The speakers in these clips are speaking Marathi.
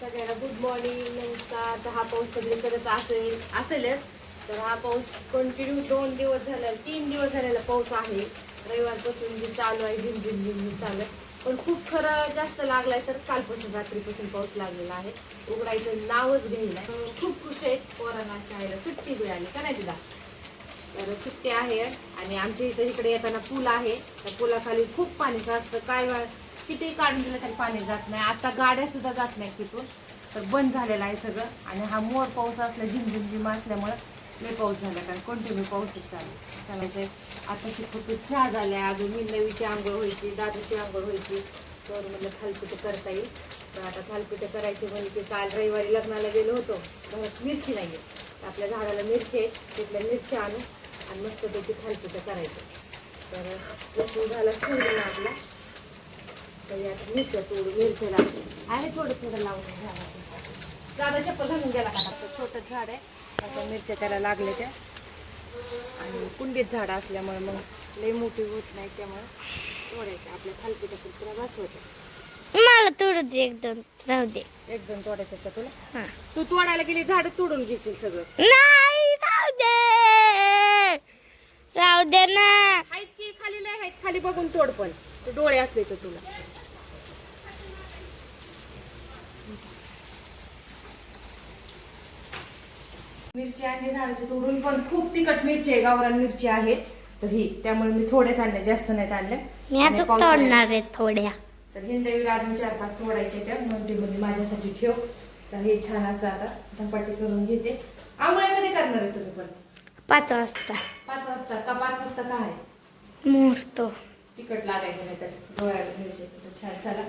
सगळ्यांना गुड मॉर्निंग नमस्कार. तर हा पाऊस सगळीकडेच असेल असेलच. तर हा पाऊस कंटिन्यू दोन दिवस झाला तीन दिवस झालेला पाऊस आहे. रविवारपासून जे चालू आहे झिम झिम चालू आहे. पण खूप खरं जास्त लागलाय तर कालपासून रात्रीपासून पाऊस लागलेला आहे. उघडायचं नावच घ्यायला खूप खुश आहेत पोरांना शाळेला सुट्टी मिळाली का नाही तिला? तर सुट्टी आहे आणि आमच्या इथं इकडे येताना पूल आहे. त्या पुलाखाली खूप पाणी असतं काय किती काढून दिलं तरी पाणी जात नाही. आता गाड्या सुद्धा जात नाही तिथून. तर बंद झालेलं आहे सगळं. आणि हा मोर पाऊस असला झिम झिम झिम असल्यामुळं लय पाऊस झाला. कारण कंटिन्यू पाऊसच चालू चालायचं आता फक्त चहा झाल्या. अजून नवीची आंघोळ व्हायची दादूची आंघोळ व्हायची. तर म्हटलं थालपिठं करता येईल. तर आता थालपिठं करायची म्हणजे की काल रविवारी लग्नाला गेलो होतो. घरात मिरची नाही आहे आपल्या झाडाला मिरची आहे. तिथल्या मिरची आणू आणि मस्तपैकी थालपिठं करायचं. तर लसूण झाला सोडून आपला. तर यात मिरच्या लागते आहे थोडं थोडं लावून झाडाला झाडा चप्पल घालून गेला का असं छोटं झाड आहे. असं मिरच्या त्याला लागले त्या. आणि कुंडीत झाडं असल्यामुळे मग लई मोठी होत नाही त्यामुळे तोडायचं. आपल्या थालपिठं तुला बस होते. मला तोडू दे एक दोन राहू दे. एक दोन तोडायचं का तुला? हा. तू तोडायला गेली झाडं तोडून घेशील सगळं. नाही राहू दे. राहू दे ना. आहेत की खाली लय आहेत खाली बघून तोड पण. डोळे असले तर तुला. मिरची आणि झाडाची तोडून पण खूप तिखट मिरची आहे गावरान मिरची आहे. तर ही त्यामुळे मी थोडेच आणले जास्त नाहीत आणले. मी पावसाळ्यात- तोडणार आहे थोड्या. तर हिंदवीला अजून चार पाच तोडायचे त्या म्हणते म्हणजे माझ्यासाठी ठेव. तर हे छान असं आता धपाटी करून घेते. आंघोळ्या कधी करणार आहे तुम्ही पण? पाच वाजता. पाच वाजता का? पाच वाजता का आहे? मुहूर्त. तिखट लागायचं नाही तर डोळ्याला मिरच्याचं तर छान चला.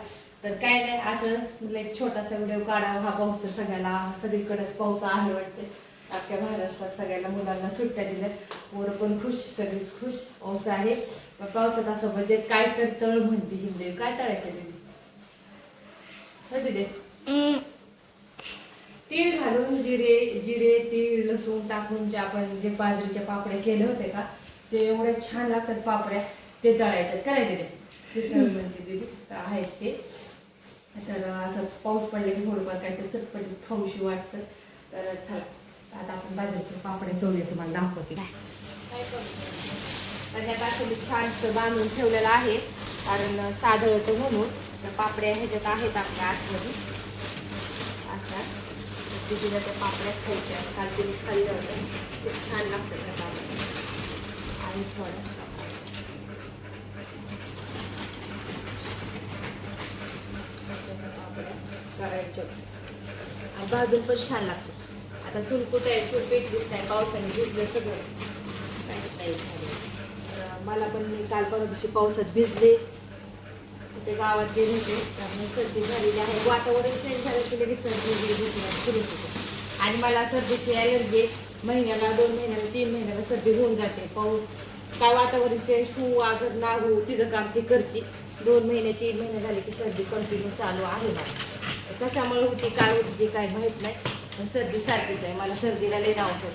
तर काय नाही असं एक छोटासा व्हिडिओ काढावा हा पाऊस तर सगळ्याला सगळीकडेच पाऊस आहे वाटते. अख्ख्या महाराष्ट्रात सगळ्याला मुलांना सुट्ट्या दिल्या पोरं पण खुश सगळीच खुश. पाऊस आहे. पावसात असं बजेट काय तर तळ म्हणते हिंदे. काय तळायचं दिदी हो दिदे. तीळ घालून जिरे जिरे तीळ लसूण टाकून जे आपण जे बाजरीच्या पापड्या केले होते का ते एवढे छान लागतात पापड्या. ते तळायच्यात काय तळ म्हणते दिदी. तर आहेत ते. तर असं पाऊस पडले की थोडंफार काय ते चटपटीत खाऊशी वाटतं. तर चला. आता आपण बाजरीचे पापड्या तळूया तुम्हाला दाखवते. ह्यात असं छानसं बांधून ठेवलेलं आहे. कारण सादळतं म्हणून तर पापड्या ह्याच्यात आहेत आपल्या आतमध्ये. अशा. तिला त्या पापड्या खायच्या काल तिने खाल्लं होतं. खूप छान लागतं त्या पापड्या. आणि थोडं. करायच्या. आणि भाजून पण छान लागतं. आता चूल आहे चूल दिसत नाही पावसाने भिजलं सगळं. काहीच नाही झालं. तर मला पण मी काल परवा दिवशी पावसात भिजले. ते गावात गेले होते. त्यामुळे सर्दी झालेली आहे. वातावरण चेंज झालं की लगेच सर्दी सुरू होते. आणि मला सर्दीची ॲलर्जी महिन्याला दोन महिन्याला तीन महिन्याला सर्दी होऊन जाते. पाऊस काय वातावरण चेंज होऊ अगर ना होऊ तिचं काम ती करते. दोन महिने तीन महिने झाले की सर्दी कंटिन्यू चालू आहे मला. कशामुळे होती काय होती काय माहीत नाही. सर्दी सारखीच आहे. मला सर्दीला लई नाव होतं.